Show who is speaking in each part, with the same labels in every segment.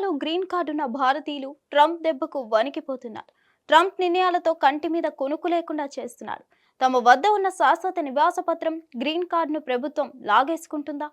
Speaker 1: అమెరికాలో green card ఉన్న భారతీయులు ట్రంప్ దెబ్బకు వణికిపోతున్నారు. ట్రంప్ నిర్ణయాలతో కంటి మీద కొనుక్కు లేకుండా చేస్తున్నారు. తమ వద్ద ఉన్న శాశ్వత నివాస పత్రం గ్రీన్ కార్డును ప్రభుత్వం లాగేసుకుంటుందా?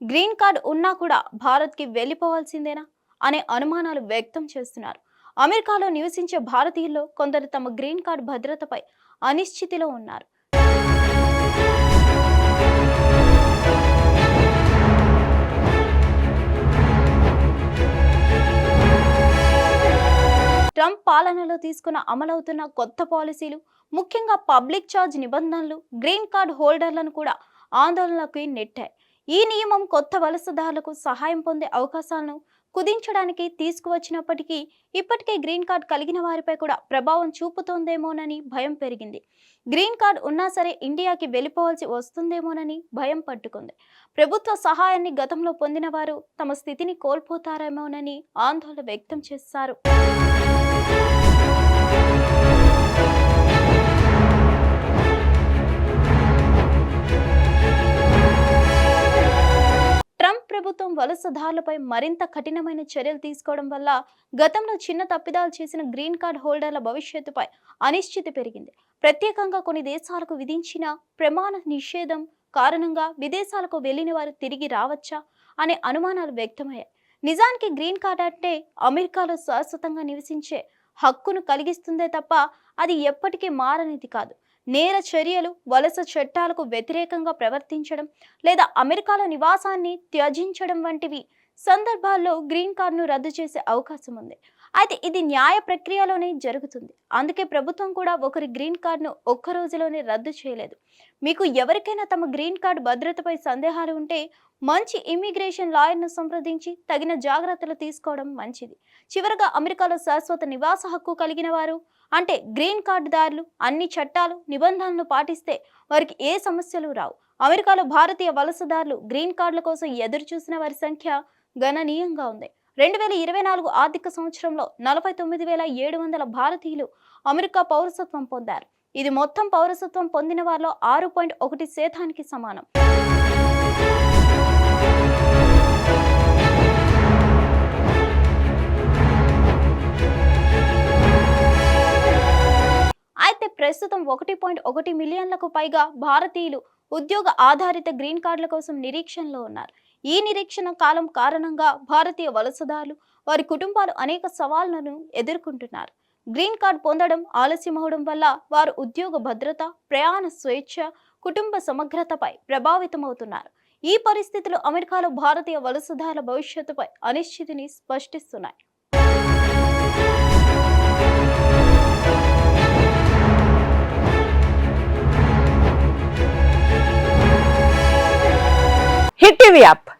Speaker 1: గ్రీన్ కార్డు ఉన్నా కూడా భారత్కి వెళ్ళిపోవాల్సిందేనా? అనే అనుమానాలు వ్యక్తం చేస్తున్నారు. అమెరికాలో నివసించే భారతీయుల్లో కొందరు తమ గ్రీన్ కార్డు భద్రతపై అనిశ్చితిలో ఉన్నారు. పాలనలో తీసుకున్న అమలవుతున్న కొత్త పాలసీలు ముఖ్యంగా పబ్లిక్ ఛార్జ్ నిబంధనలు గ్రీన్ కార్డ్ హోల్డర్లను కూడా ఆందోళనకు నెట్టాయి. ఈ నియమం కొత్త వలసదారులకు సహాయం పొందే అవకాశాలను కుదించడానికి తీసుకువచ్చినప్పటికీ ఇప్పటికే గ్రీన్ కార్డ్ కలిగిన వారిపై కూడా ప్రభావం చూపుతోందేమోనని భయం పెరిగింది. గ్రీన్ కార్డ్ ఉన్నా సరే ఇండియాకి వెళ్ళిపోవాల్సి వస్తుందేమోనని భయం పట్టుకుంది. ప్రభుత్వ సహాయాన్ని గతంలో పొందిన వారు తమ స్థితిని కోల్పోతారేమోనని ఆందోళన వ్యక్తం చేశారు. ప్రభుత్వం వలసదారులపై మరింత కఠినమైన చర్యలు తీసుకోవడం వల్ల గతంలో చిన్న తప్పిదాలు చేసిన గ్రీన్ కార్డ్ హోల్డర్ల భవిష్యత్తుపై అనిశ్చితి పెరిగింది. ప్రత్యేకంగా కొన్ని దేశాలకు విధించిన ప్రమాణ నిషేధం కారణంగా విదేశాలకు వెళ్ళిన వారు తిరిగి రావచ్చా? అనే అనుమానాలు వ్యక్తమయ్యాయి. నిజానికి గ్రీన్ కార్డ్ అంటే అమెరికాలో శాశ్వతంగా నివసించే హక్కును కలిగిస్తుందే తప్ప అది ఎప్పటికీ మారనిది కాదు. నేర చర్యలు వలస చట్టాలకు వ్యతిరేకంగా ప్రవర్తించడం లేదా అమెరికాలో నివాసాన్ని త్యజించడం వంటివి సందర్భాల్లో గ్రీన్ కార్డును రద్దు చేసే అవకాశం ఉంది అయితే ఇది న్యాయ ప్రక్రియలోనే జరుగుతుంది. అందుకే ప్రభుత్వం కూడా ఒకరి గ్రీన్ కార్డును ఒక్క రోజులోనే రద్దు చేయలేదు. మీకు ఎవరికైనా తమ గ్రీన్ కార్డు భద్రతపై సందేహాలు ఉంటే మంచి ఇమ్మిగ్రేషన్ లాయర్ను సంప్రదించి తగిన జాగ్రత్తలు తీసుకోవడం మంచిది. చివరగా అమెరికాలో శాశ్వత నివాస హక్కు కలిగిన వారు అంటే గ్రీన్ కార్డుదారులు అన్ని చట్టాలు నిబంధనలు పాటిస్తే వారికి ఏ సమస్యలు రావు. అమెరికాలో భారతీయ వలసదారులు గ్రీన్ కార్డుల కోసం ఎదురు చూసిన వారి సంఖ్య గణనీయంగా ఉంది. రెండు వేల ఇరవై నాలుగు ఆర్థిక సంవత్సరంలో నలభై తొమ్మిది వేల ఏడు వందల భారతీయులు అమెరికా పౌరసత్వం పొందారు. ఇది మొత్తం పౌరసత్వం పొందిన వారిలో ఆరు పాయింట్ ఒకటి శాతానికి సమానం. అయితే ప్రస్తుతం ఒకటి పాయింట్ ఒకటి మిలియన్లకు పైగా భారతీయులు ఉద్యోగ ఆధారిత గ్రీన్ కార్డుల కోసం నిరీక్షణలో ఉన్నారు. ఈ నిరీక్షణ కాలం కారణంగా భారతీయ వలసదారులు వారి కుటుంబాలు అనేక సవాళ్ళను ఎదుర్కొంటున్నారు. గ్రీన్ కార్డ్ పొందడం ఆలస్యమవడం వల్ల వారు ఉద్యోగ భద్రత ప్రయాణ స్వేచ్ఛ కుటుంబ సమగ్రతపై ప్రభావితమవుతున్నారు. ఈ పరిస్థితులు అమెరికాలో భారతీయ వలసదారుల భవిష్యత్తుపై అనిశ్చితిని స్పష్టిస్తున్నాయి.
Speaker 2: Hit TV app